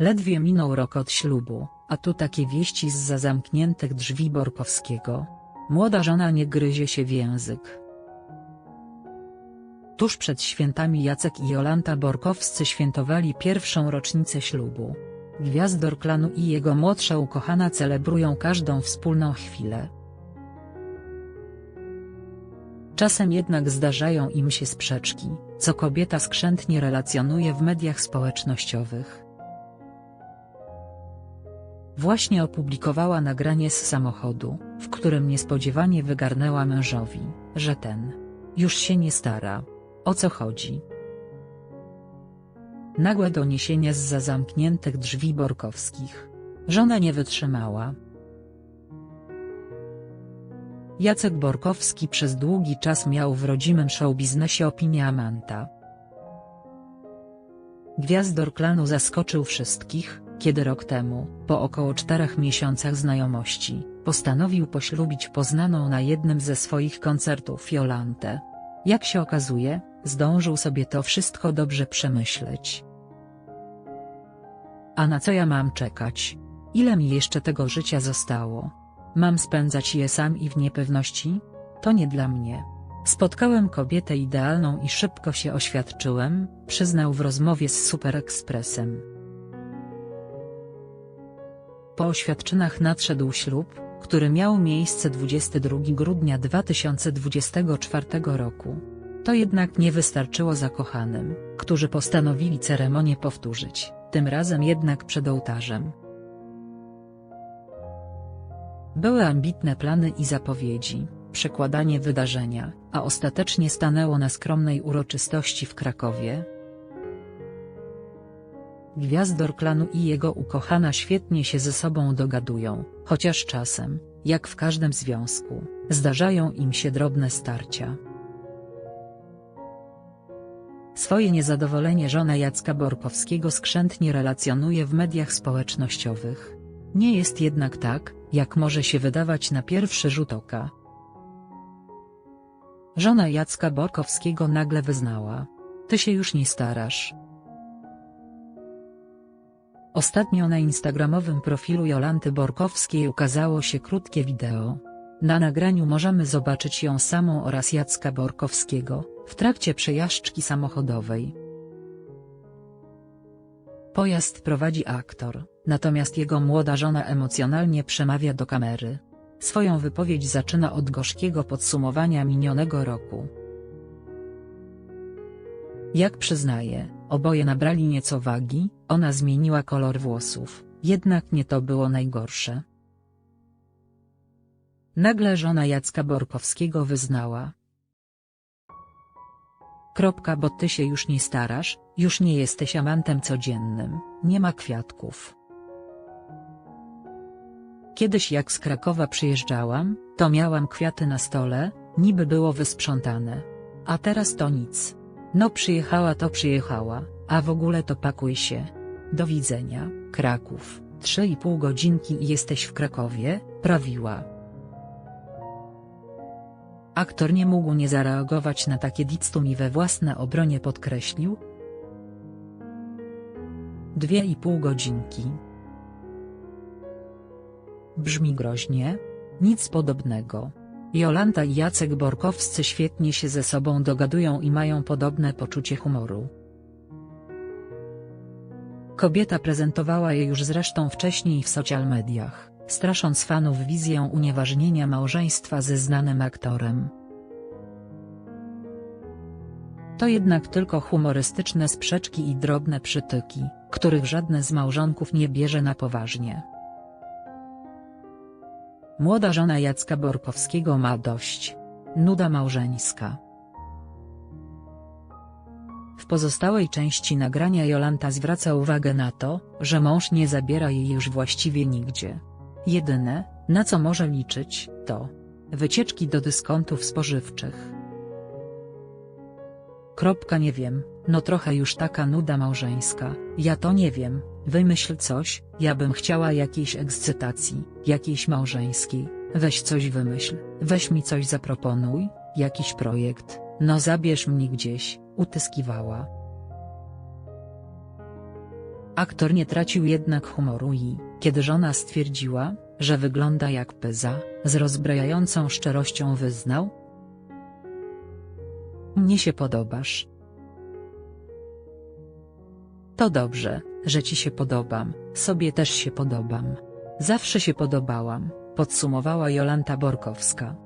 Ledwie minął rok od ślubu, a tu takie wieści z zamkniętych drzwi Borkowskiego. Młoda żona nie gryzie się w język. Tuż przed świętami Jacek i Jolanta Borkowscy świętowali pierwszą rocznicę ślubu. Gwiazdor klanu i jego młodsza ukochana celebrują każdą wspólną chwilę. Czasem jednak zdarzają im się sprzeczki, co kobieta skrzętnie relacjonuje w mediach społecznościowych. Właśnie opublikowała nagranie z samochodu, w którym niespodziewanie wygarnęła mężowi, że ten już się nie stara. O co chodzi? Nagłe doniesienie z zamkniętych drzwi Borkowskich. Żona nie wytrzymała. Jacek Borkowski przez długi czas miał w rodzimym showbiznesie opinię Amanta. Gwiazdor klanu zaskoczył wszystkich, kiedy rok temu, po około czterech miesiącach znajomości, postanowił poślubić poznaną na jednym ze swoich koncertów Jolantę. Jak się okazuje, zdążył sobie to wszystko dobrze przemyśleć. A na co ja mam czekać? Ile mi jeszcze tego życia zostało? Mam spędzać je sam i w niepewności? To nie dla mnie. Spotkałem kobietę idealną i szybko się oświadczyłem, przyznał w rozmowie z Super Expressem. Po oświadczynach nadszedł ślub, który miał miejsce 22 grudnia 2024 roku. To jednak nie wystarczyło zakochanym, którzy postanowili ceremonię powtórzyć, tym razem jednak przed ołtarzem. Były ambitne plany i zapowiedzi, przekładanie wydarzenia, a ostatecznie stanęło na skromnej uroczystości w Krakowie. Gwiazdor klanu i jego ukochana świetnie się ze sobą dogadują, chociaż czasem, jak w każdym związku, zdarzają im się drobne starcia. Swoje niezadowolenie żona Jacka Borkowskiego skrzętnie relacjonuje w mediach społecznościowych. Nie jest jednak tak, jak może się wydawać na pierwszy rzut oka. Żona Jacka Borkowskiego nagle wyznała. Ty się już nie starasz. Ostatnio na instagramowym profilu Jolanty Borkowskiej ukazało się krótkie wideo. Na nagraniu możemy zobaczyć ją samą oraz Jacka Borkowskiego, w trakcie przejażdżki samochodowej. Pojazd prowadzi aktor, natomiast jego młoda żona emocjonalnie przemawia do kamery. Swoją wypowiedź zaczyna od gorzkiego podsumowania minionego roku. Jak przyznaje, oboje nabrali nieco wagi, ona zmieniła kolor włosów, jednak nie to było najgorsze. Nagle żona Jacka Borkowskiego wyznała. Kropka bo ty się już nie starasz, już nie jesteś amantem codziennym, nie ma kwiatków. Kiedyś jak z Krakowa przyjeżdżałam, to miałam kwiaty na stole, niby było wysprzątane. A teraz to nic. No przyjechała to przyjechała, a w ogóle to pakuj się. Do widzenia, Kraków, 3,5 godzinki i jesteś w Krakowie, prawiła. Aktor nie mógł nie zareagować na takie dictum i we własne obronie podkreślił. Dwie i pół godzinki. Brzmi groźnie? Nic podobnego. Jolanta i Jacek Borkowscy świetnie się ze sobą dogadują i mają podobne poczucie humoru. Kobieta prezentowała je już zresztą wcześniej w social mediach, strasząc fanów wizją unieważnienia małżeństwa ze znanym aktorem. To jednak tylko humorystyczne sprzeczki i drobne przytyki, których żadne z małżonków nie bierze na poważnie. Młoda żona Jacka Borkowskiego ma dość. Nuda małżeńska. W pozostałej części nagrania Jolanta zwraca uwagę na to, że mąż nie zabiera jej już właściwie nigdzie. Jedyne, na co może liczyć, to wycieczki do dyskontów spożywczych. Kropka nie wiem, no trochę już taka nuda małżeńska, ja to nie wiem, wymyśl coś, ja bym chciała jakiejś ekscytacji, jakiejś małżeńskiej, weź coś wymyśl, weź mi coś zaproponuj, jakiś projekt, no zabierz mnie gdzieś, utyskiwała. Aktor nie tracił jednak humoru i, kiedy żona stwierdziła, że wygląda jak pyza, z rozbrajającą szczerością wyznał. Mnie się podobasz. To dobrze, że ci się podobam, sobie też się podobam. Zawsze się podobałam, podsumowała Jolanta Borkowska.